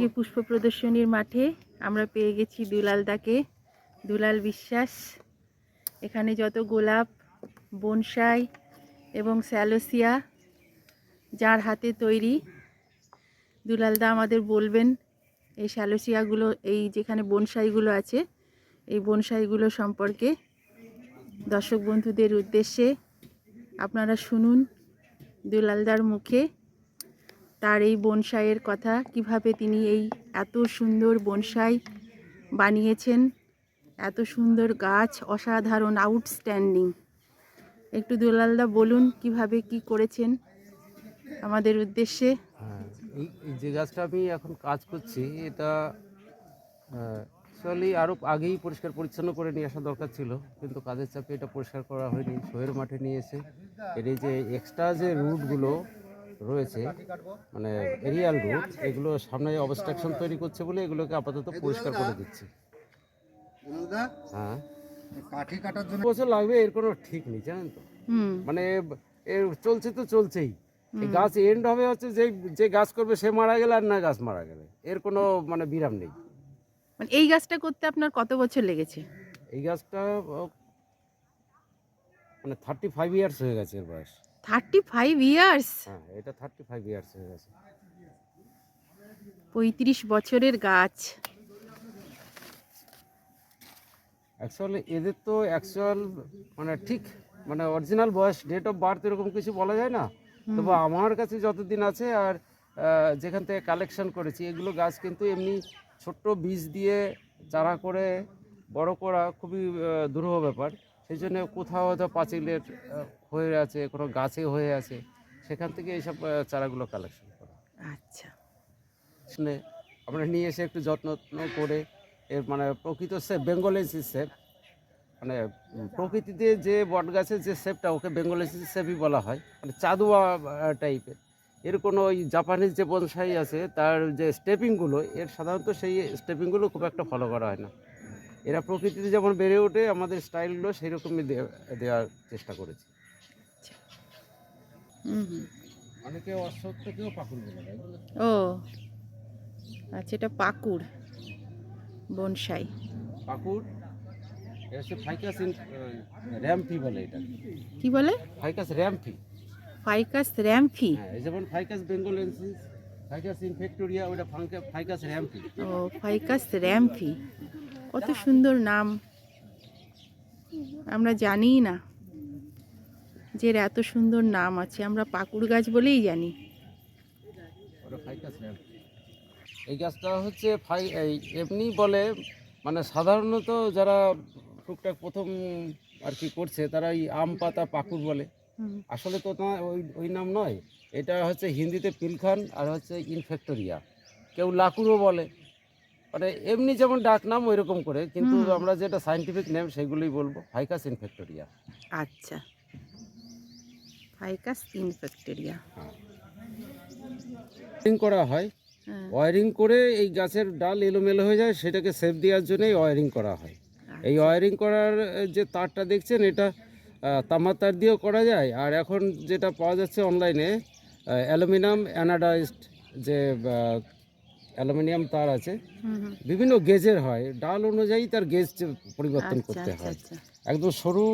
আজকে পুষ্প প্রদর্শনীর মাঠে আমরা পেয়ে গেছি দুলালদাকে। দুলাল বিশ্বাস, এখানে যত গোলাপ, বনসাই এবং স্যালোসিয়া যার হাতে তৈরি, দুলালদা আমাদের বলবেন, এই স্যালোসিয়াগুলো, এই যেখানে বনসাইগুলো আছে, এই বনসাইগুলো সম্পর্কে দর্শক বন্ধুদের উদ্দেশ্যে আপনারা শুনুন দুলালদার মুখে। তার এই বনসাইয়ের কথা, কীভাবে তিনি এই এত সুন্দর বনসাই বানিয়েছেন, এত সুন্দর গাছ, অসাধারণ আউটস্ট্যান্ডিং একটু দুলালদা বলুন, কীভাবে কি করেছেন আমাদের উদ্দেশ্যে? হ্যাঁ এই যে গাছটা আমি এখন কাজ করছি, এটা অ্যাকচুয়ালি আরও আগেই পরিষ্কার পরিচ্ছন্ন করে নিয়ে আসা দরকার ছিল, কিন্তু কাজের চাপে এটা পরিষ্কার করা হয়নি শোয়ের মাঠে নিয়ে এসে, এর এই যে এক্সট্রা যে রুটগুলো রয়েছে মানে এরিয়াল রুট এগুলো সামনে অবস্ট্রাকশন তৈরি করছে বলে এগুলোকে আপাতত পরিষ্কার করে দিচ্ছি। হ্যাঁ। কাঠি কাটার জন্য বছর লাগবে এর কোনো ঠিক নেই জানেন তো? মানে এর চলছে তো চলছেই। গাছ এন্ড হবে হচ্ছে যে যে গাছ করবে সে মারা গেলে আর না গাছ মারা গেলে। এর কোনো মানে বিরাম নেই। মানে এই গাছটা করতে আপনার কত বছর লেগেছে? এই গাছটা মানে থার্টি ফাইভ ইয়ার্স হয়ে গেছে এর বয়স। থার্টি ফাইভ ইয়ার্স হ্যাঁ এটা থার্টি ফাইভ ইয়ার্স হয়ে গেছে। পঁয়ত্রিশ বছরের গাছ। অ্যাকচুয়ালি এদের তো অ্যাকচুয়াল মানে ঠিক মানে অরিজিনাল বয়স ডেট অফ বার্থ এরকম কিছু বলা যায় না। তবে আমার কাছে যতদিন আছে আর যেখান থেকে কালেকশন করেছি এগুলো গাছ কিন্তু এমনি ছোট্ট বীজ দিয়ে চারা করে বড় করা খুবই দুরূহ ব্যাপার। সেই জন্য কোথাও হয়তো পাঁচিলের হয়ে আছে কোনো গাছে হয়ে আছে সেখান থেকে এইসব চারাগুলো কালেকশন করা। আচ্ছা। শুনে আমরা নিয়ে এসে একটু যত্ন করে এর মানে প্রকৃত সেপ বেঙ্গলেন্সি সেপ মানে প্রকৃতিতে যে বট গাছের যে সেপটা ওকে বেঙ্গলেন্সি সেপই বলা হয় মানে চাদুয়া টাইপের এর কোনো ওই জাপানিজ যে বনসাই আছে তার যে স্টেপিংগুলো এর সাধারণত সেই স্টেপিংগুলো খুব একটা ফলো করা হয় না। এরা প্রকৃতিতে যেমন বেড়ে ওঠে আমাদের স্টাইলগুলো সেই রকমই দে- দেওয়ার চেষ্টা করেছি। হুম হুম। অনেকে অশ্বত্থ থেকেও পাকুড় বলে ও। আচ্ছা এটা পাকুড় বনসাই। পাকুড় এটা হচ্ছে ফাইকাস ইন র্যাম্পি বলে এটা। কি বলে? ফাইকাস র্যাম্পি। ফাইকাস র্যাম্পি? হ্যাঁ এই যেমন ফাইকাস বেঙ্গলেন্সিস ফাইকাস ইনফেক্টোরিয়া ওটা ফাইকাস র্যাম্পি। ও ফাইকাস র্যাম্পি। কত সুন্দর নাম। আমরা জানিই না যে এর এত সুন্দর নাম আছে। আমরা পাকুড় গাছ বলেই জানি। এই গাছটা হচ্ছে ফাই এই এমনি বলে মানে সাধারণত যারা টুকটাক প্রথম আর কি করছে তারা এই আম পাতা পাকুড় বলে। আসলে তো ওই ওই নাম নয়। এটা হচ্ছে হিন্দিতে পিলখান আর হচ্ছে ইনফেক্টোরিয়া। কেউ লাকুরও বলে। মানে এমনি যেমন ডাক নাম ওই রকম করে। কিন্তু আমরা যেটা সাইন্টিফিক নেম সেগুলোই বলব ফাইকাস ইনফেক্টোরিয়া আচ্ছা। ফাইকাস ইনফেক্টেরিয়া ওয়ারিং করা হয়। হ্যাঁ। ওয়ারিং করে এই গাছের ডাল এলোমেলো হয়ে যায় সেটাকে সেভ দেওয়ার জন্যই ওয়ারিং করা হয়। এই ওয়ারিং করার যে তারটা দেখছেন এটা তামার তার দিয়েও করা যায়। আর এখন যেটা পাওয়া যাচ্ছে অনলাইনে অ্যালুমিনিয়াম অ্যানাডাইজড যে অ্যালুমিনিয়াম তার আছে। বিভিন্ন গেজের হয়। ডাল অনুযায়ী তার গেজ পরিবর্তন আচ্ছা করতে আচ্ছা হয়। আচ্ছা। একদম সরু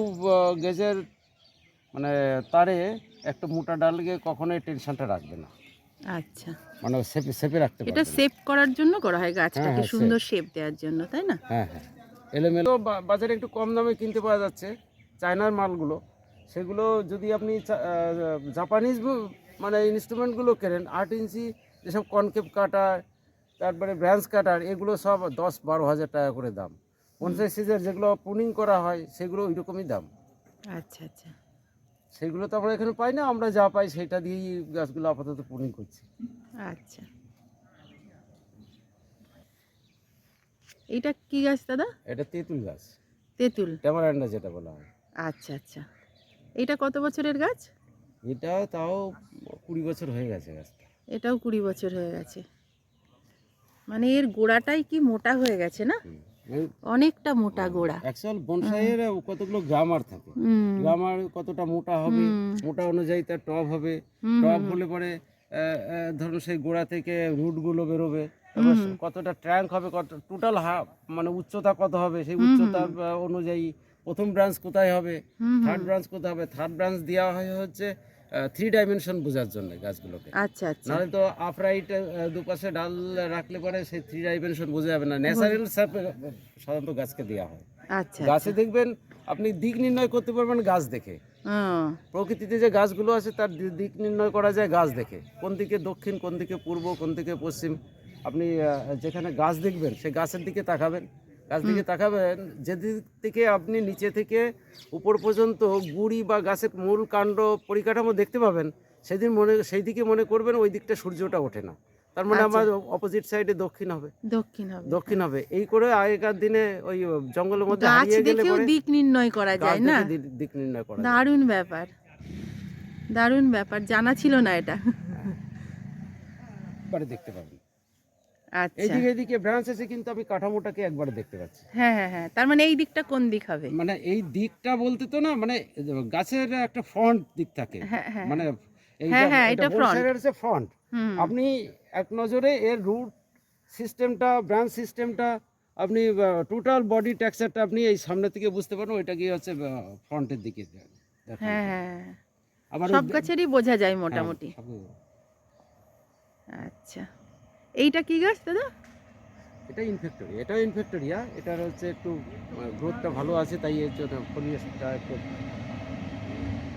গেজের মানে তারে একটা মোটা ডালকে কখনোই টেনশনটা রাখবে না। আচ্ছা। মানে সেপে সেপে রাখতে এটা। সেভ করার জন্য করা হয় গাছটাকে হ্যাঁ, সুন্দর শেপ দেওয়ার জন্য তাই না? হ্যাঁ হ্যাঁ। এলোমেলো বাজারে একটু কম দামে কিনতে পাওয়া যাচ্ছে। চায়নার মালগুলো সেগুলো যদি আপনি জাপানিজ মানে ইনস্ট্রুমেন্টগুলো কেনেন আট ইঞ্চি যেসব কনকেপ কাটার তারপরে ব্রাঞ্চ কাটার এগুলো সব দশ বারো হাজার টাকা করে দাম। পঞ্চাশ সিজের যেগুলো পুনিং করা হয় সেগুলো ওই রকমই দাম। আচ্ছা আচ্ছা। সেগুলো তো আমরা এখানে পাই না আমরা যা পাই সেটা দিয়েই গাছগুলো আপাতত পুনিং করছি। আচ্ছা। এইটা কি গাছ দাদা? এটা তেঁতুল গাছ। তেঁতুল। ট্যামারান্ডা যেটা বলা হয়। আচ্ছা আচ্ছা। এইটা কত বছরের গাছ? এটা তাও কুড়ি বছর হয়ে গেছে গাছটা। এটাও কুড়ি বছর হয়ে গেছে। মানে এর গোড়াটাই কি মোটা হয়ে গেছে না? অনেকটা মোটা গোড়া। অ্যাকচুয়াল বনসাইয়ের কতগুলো গ্রামার থাকে। গ্রামার কতটা মোটা হবে মোটা অনুযায়ী তার টব হবে। টব হলে পরে ধরুন সেই গোড়া থেকে রুটগুলো বেরোবে। কতটা ট্র্যাঙ্ক হবে কত টোটাল মানে উচ্চতা কত হবে সেই উচ্চতা অনুযায়ী প্রথম ব্রাঞ্চ কোথায় হবে? থার্ড ব্রাঞ্চ কোথায় হবে? থার্ড ব্রাঞ্চ দেওয়া হয় হচ্ছে থ্রি ডাইমেনশন বোঝার জন্য গাছগুলোকে। আচ্ছা আচ্ছা। নাহলে তো আপরাইট দুপাশে ডাল রাখলে পরে সেই থ্রি ডাইমেনশন বোঝা যাবে না। ন্যাচারাল স্যাপ সাধারণত গাছকে দেওয়া হয়। আচ্ছা গাছে দেখবেন আপনি দিক নির্ণয় করতে পারবেন গাছ দেখে। প্রকৃতিতে যে গাছগুলো আছে তার দিক নির্ণয় করা যায় গাছ দেখে। কোন দিকে দক্ষিণ কোন দিকে পূর্ব কোন দিকে পশ্চিম। আপনি যেখানে গাছ দেখবেন সে গাছের দিকে তাকাবেন। গাছ দিকে তাকাবেন যেদিক থেকে আপনি নিচে থেকে উপর পর্যন্ত গুড়ি বা গাছের মূল কাণ্ড পরিকাঠামো দেখতে পাবেন সেদিন মনে সেই দিকে মনে করবেন ওই দিকটা সূর্যটা ওঠে না। তার মানে আচ্ছা। আমার অপোজিট সাইডে দক্ষিণ হবে। দক্ষিণ হবে। দক্ষিণ হবে। এই করে আগেকার দিনে ওই জঙ্গলের মধ্যে হারিয়ে গেলে দিক নির্ণয় করা যায় না? দিক নির্ণয় করা দারুণ ব্যাপার। দারুণ ব্যাপার। জানা ছিল না এটা। একবারে দেখতে পাবেন আচ্ছা। এইদিকে এইদিকে ব্রাঞ্চ আছে কিন্তু আমি কাঠামোটাকে একবারে দেখতে পাচ্ছি। হ্যাঁ হ্যাঁ হ্যাঁ তার মানে এই দিকটা কোন দিক হবে? মানে এই দিকটা বলতে তো না মানে গাছের একটা ফ্রন্ট দিক থাকে। হ্যাঁ হ্যাঁ। মানে হ্যাঁ, হ্যাঁ, এটা ফ্রন্ট আপনি এক নজরে এর রুট সিস্টেমটা ব্রাঞ্চ সিস্টেমটা আপনি টোটাল বডি টেক্সচারটা আপনি এই সামনে থেকে বুঝতে পারেন ওইটা গিয়ে হচ্ছে ফ্রন্টের দিকে হ্যাঁ হ্যাঁ। আবার সব গাছেরই বোঝা যায় মোটামুটি। আচ্ছা। এইটা কি গাছ দাদা? এটা ইনফেক্টরিয়া এটাও ইনফেক্টরিয়া এটার হচ্ছে একটু গ্রোথটা ভালো আছে তাই এর জন্য পরিবেশটা একটু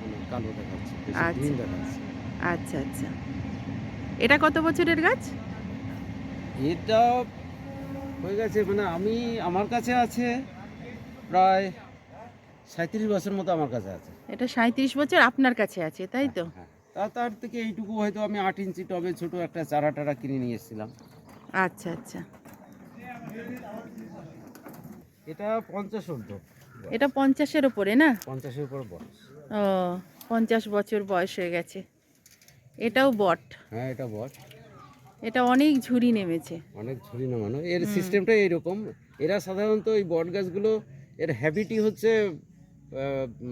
মানে কালো দেখাচ্ছে বেশি আচ্ছা। গ্রিন দেখাচ্ছে। আচ্ছা আচ্ছা। এটা কত বছরের গাছ? এটা হয়ে গেছে মানে আমি আমার কাছে আছে প্রায় সাঁত্রিশ বছর মতো আমার কাছে আছে। এটা সাঁত্রিশ বছর আপনার কাছে আছে তাই তো? হ্যাঁ। তা তার থেকে এইটুকু হয়তো আমি আট ইঞ্চি টবে ছোট একটা চারা টারা কিনে নিয়ে এসেছিলাম। আচ্ছা আচ্ছা। এটা পঞ্চাশ ঊর্ধ্ব এটা পঞ্চাশের ওপরে না? পঞ্চাশের উপর বয়স। ও পঞ্চাশ বছর বয়স হয়ে গেছে। এটাও বট। হ্যাঁ এটা বট। এটা অনেক ঝুরি নেমেছে। অনেক ঝুড়ি নামানো। এর সিস্টেমটা এইরকম এরা সাধারণত এই বট গাছগুলো এর হ্যাবিটই হচ্ছে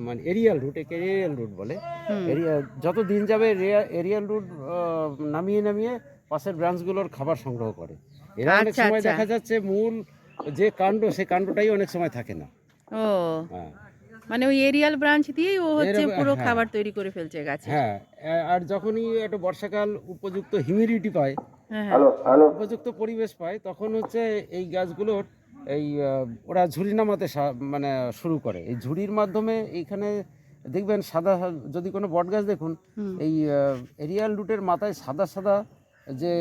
মানে এরিয়াল রুট একে এরিয়াল রুট বলে। এরিয়া যত দিন যাবে এরিয়াল রুট নামিয়ে নামিয়ে পাশের ব্রাঞ্চগুলোর খাবার সংগ্রহ করে। এরা অনেক আচ্ছা, সময় আচ্ছা। দেখা যাচ্ছে মূল যে কাণ্ড সেই কাণ্ডটাই অনেক সময় থাকে না। ও। হ্যাঁ। মানে ওই এরিয়াল ব্রাঞ্চ দিয়েই ও হচ্ছে পুরো হ্যাঁ। খাবার তৈরি করে ফেলছে গাছে। হ্যাঁ আর যখনই একটা বর্ষাকাল উপযুক্ত হিউমিডিটি পায় হ্যাঁ উপযুক্ত পরিবেশ পায় তখন হচ্ছে এই গাছগুলোর এই ওরা ঝুড়ি নামাতে মানে শুরু করে। এই ঝুড়ির মাধ্যমে এইখানে দেখবেন সাদা যদি কোনো বট গাছ দেখুন এই এরিয়াল রুটের মাথায় সাদা সাদা যে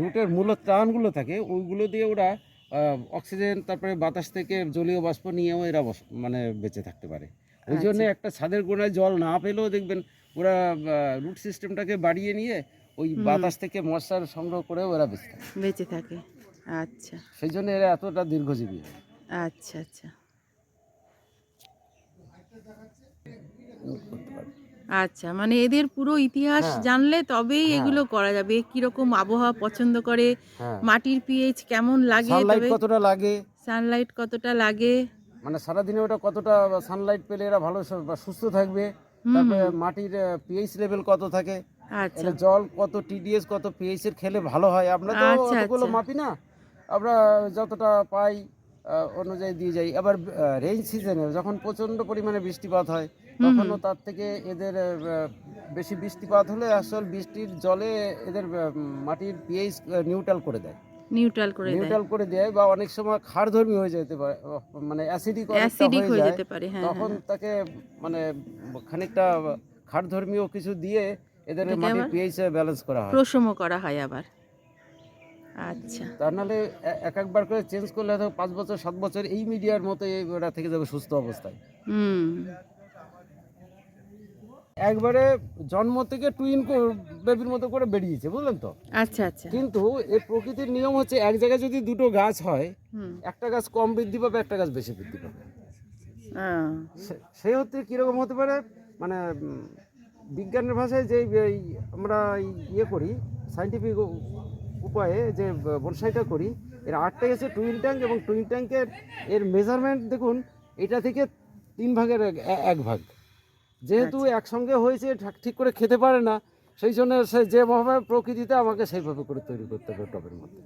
রুটের মূল ত্রাণগুলো থাকে ওইগুলো দিয়ে ওরা অক্সিজেন তারপরে বাতাস থেকে জলীয় বাষ্প নিয়েও এরা মানে বেঁচে থাকতে পারে। ওই জন্য একটা ছাদের গোড়ায় জল না পেলেও দেখবেন ওরা রুট সিস্টেমটাকে বাড়িয়ে নিয়ে ওই বাতাস থেকে মশার সংগ্রহ করেও ওরা বেঁচে থাকে। বেঁচে থাকে। আচ্ছা। সেই জন্য এরা এতটা দীর্ঘজীবী হয়। আচ্ছা আচ্ছা। আচ্ছা মানে এদের পুরো ইতিহাস হ্যাঁ। জানলে তবেই হ্যাঁ। এগুলো করা যাবে। কীরকম আবহাওয়া পছন্দ করে হ্যাঁ। মাটির পিএইচ কেমন লাগে সানলাইট কতটা লাগে? সানলাইট কতটা লাগে? মানে সারাদিনে ওটা কতটা সানলাইট পেলে এরা ভালো সুস্থ থাকবে? তারপরে মাটির পিএইচ লেভেল কত থাকে? আচ্ছা। জল কত টিডিএস কত পিএইচ এর খেলে ভালো হয়? আমরা তো আচ্ছা, অতগুলো আচ্ছা। মাপি না। আমরা যতটা পাই অনুযায়ী দিয়ে যাই। আবার রেইন সিজনে যখন প্রচণ্ড পরিমাণে বৃষ্টিপাত হয় তখনও তার থেকে এদের বেশি বৃষ্টিপাত হলে আসল বৃষ্টির জলে এদের মাটির পিএইচ নিউট্রাল করে দেয়। নিউট্রাল করে নিউট্রাল করে দেয় বা অনেক সময় ক্ষারধর্মী হয়ে যেতে পারে মানে অ্যাসিডিক অ্যাসিডিক হয়ে যেতে পারে হ্যাঁ তখন হ্যাঁ। তাকে মানে খানিকটা ক্ষারধর্মীয় কিছু দিয়ে এদের মাটির পিএইচ ব্যালেন্স করা হয়। প্রশম করা হয় আবার। আচ্ছা। তার নাহলে এক একবার করে চেঞ্জ করলে হয়তো পাঁচ বছর সাত বছর এই মিডিয়ার মতো ওরা থেকে যাবে সুস্থ অবস্থায়। হুম। একবারে জন্ম থেকে টুইন বেবির মতো করে বেরিয়েছে বুঝলেন তো? আচ্ছা আচ্ছা। কিন্তু এই প্রকৃতির নিয়ম হচ্ছে এক জায়গায় যদি দুটো গাছ হয় একটা গাছ কম বৃদ্ধি পাবে একটা গাছ বেশি বৃদ্ধি পাবে। সে- সেই হচ্ছে কীরকম হতে পারে? মানে বিজ্ঞানের ভাষায় যে আমরা ইয়ে করি সাইন্টিফিক উপায়ে যে বনসাইটা করি এর আটটাই গেছে টুইন ট্যাঙ্ক এবং টুইন ট্যাঙ্কের এর মেজারমেন্ট দেখুন এটা থেকে তিন ভাগের এক- ভাগ। যেহেতু একসঙ্গে হয়েছে ঠাক- ঠিক করে খেতে পারে না সেই জন্য সে যেভাবে প্রকৃতিতে আমাকে সেইভাবে করে তৈরি করতে হবে টবের মধ্যে।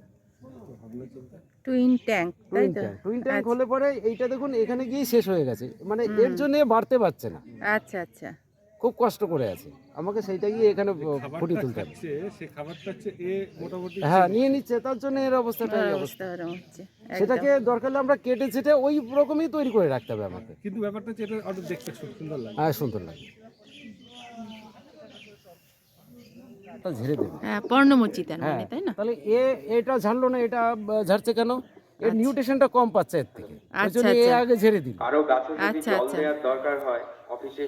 Twin tank twin tank twin tank আচ্ছা। হলে পরে এইটা দেখুন এখানে গিয়ে শেষ হয়ে গেছে। মানে এর জন্য বাড়তে পারছে না। আচ্ছা আচ্ছা। খুব কষ্ট করে আছে। আমাকে সেইটা গিয়ে এখানে ফুটিয়ে তুলতে হবে। খাচ্ছে সে খাবারটা হচ্ছে এ মোটামুটি হ্যাঁ নিয়ে নিচ্ছে তার জন্য এর অবস্থাটা একদম। সেটাকে দরকার হলে আমরা কেটে ছেটে ওই রকমই তৈরি করে রাখতে হবে আমাকে। কিন্তু ব্যাপারটা হচ্ছে এটা অনেক দেখতে সুন্দর লাগে। হ্যাঁ সুন্দর লাগে। ঝেড়ে দেবে। হ্যাঁ হ্যাঁ মানে তাই না? তাহলে এ এটা ঝাড়লো না এটা ঝাড়ছে কেন? এর নিউট্রিশনটা কম পাচ্ছে এর থেকে। ওই আচ্ছা, জন্য এ আচ্ছা। আগে ঝেড়ে দিল। আরও গাছে যদি আচ্ছা, জল আচ্ছা। দেওয়ার দরকার হয় অফিসে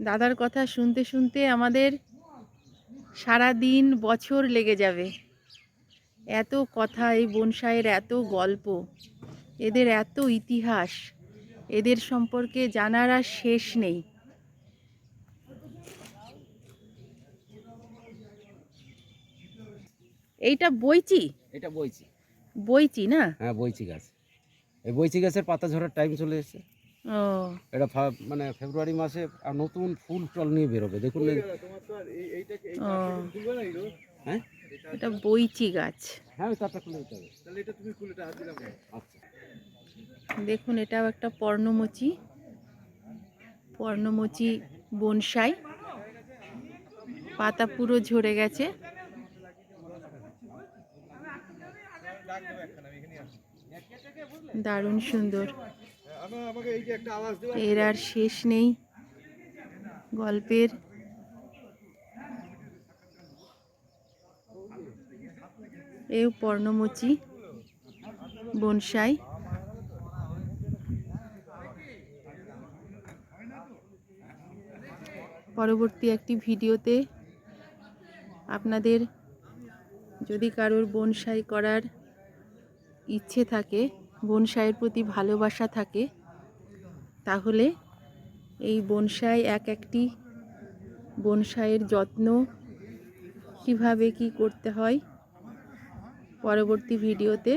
দাদার কথা শুনতে শুনতে আমাদের সারা দিন বছর লেগে যাবে। এত কথা এই বনসাইয়ের এত গল্প এদের এত ইতিহাস এদের সম্পর্কে জানার আর শেষ নেই। এইটা বইচি? এটা বইচি। বইচি না? হ্যাঁ বইছি গাছ। এই বইছি গাছের পাতা ঝরার টাইম চলে এসেছে। ও। এটা ফা- মানে ফেব্রুয়ারি মাসে আর নতুন ফুল টল নিয়ে বেরোবে। দেখুন ও। হ্যাঁ? এটা বইচি গাছ। হ্যাঁ তারটা খুলে দিতে হবে। আচ্ছা। দেখুন এটাও একটা পর্ণমোচী। পর্ণমোচী বনসাই। পাতা পুরো ঝরে গেছে। দারুণ সুন্দর। এর আর শেষ নেই গল্পের। এও পর্ণমোচী, বনসাই। পরবর্তী একটি ভিডিওতে আপনাদের যদি কারোর বনসাই করার ইচ্ছে থাকে বনসাইয়ের প্রতি ভালোবাসা থাকে, তাহলে এই বনসাই এক একটি বনসাইয়ের যত্ন কীভাবে কি করতে হয় পরবর্তী ভিডিওতে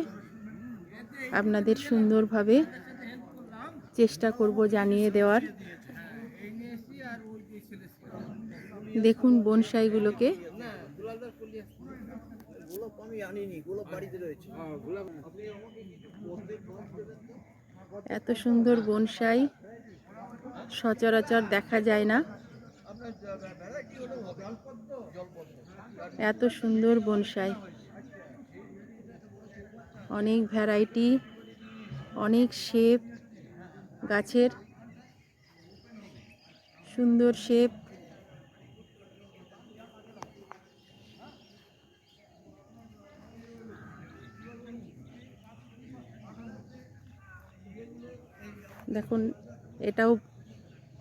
আপনাদের সুন্দরভাবে চেষ্টা করব জানিয়ে দেওয়ার। দেখুন বনসাইগুলোকে। এত সুন্দর বনসাই, সচরাচর দেখা যায় না। এত সুন্দর বনসাই। অনেক ভ্যারাইটি, অনেক শেপ, গাছের সুন্দর শেপ। দেখুন, এটাও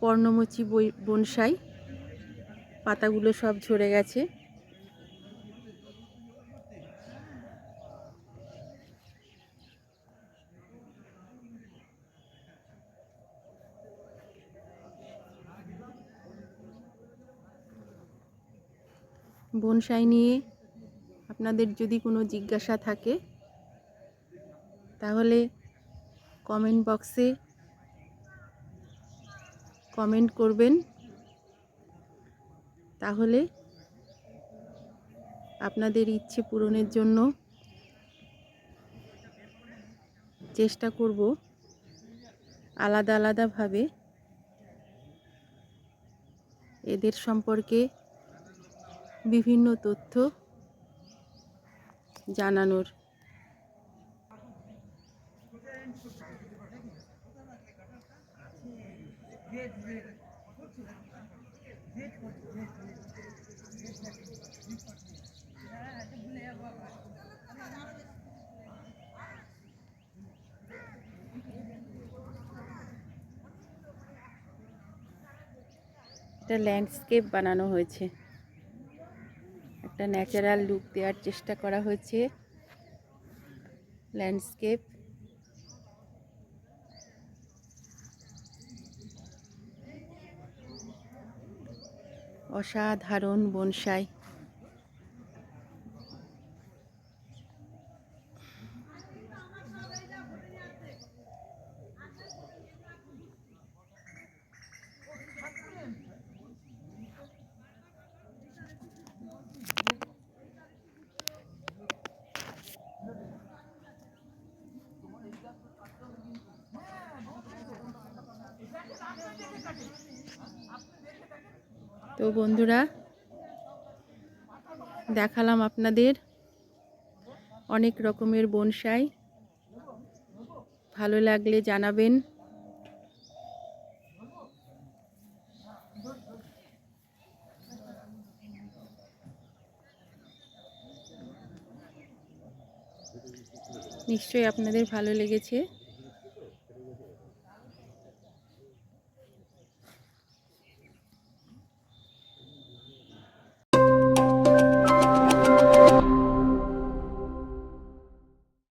পর্ণমোচী বই, বনসাই। পাতাগুলো সব ঝরে গেছে। বনসাই নিয়ে আপনাদের যদি কোনো জিজ্ঞাসা থাকে, তাহলে কমেন্ট বক্সে কমেন্ট করবেন। তাহলে আপনাদের ইচ্ছে পূরণের জন্য চেষ্টা করব আলাদা আলাদাভাবে এদের সম্পর্কে বিভিন্ন তথ্য জানানোর। একটা ল্যান্ডস্কেপ বানানো হয়েছে। একটা ন্যাচারাল লুক দেওয়ার চেষ্টা করা হয়েছে। ল্যান্ডস্কেপ অসাধারণ বনসাই। তো বন্ধুরা দেখালাম আপনাদের অনেক রকমের বনসাই। ভালো লাগলে জানাবেন। নিশ্চয়ই আপনাদের ভালো লেগেছে।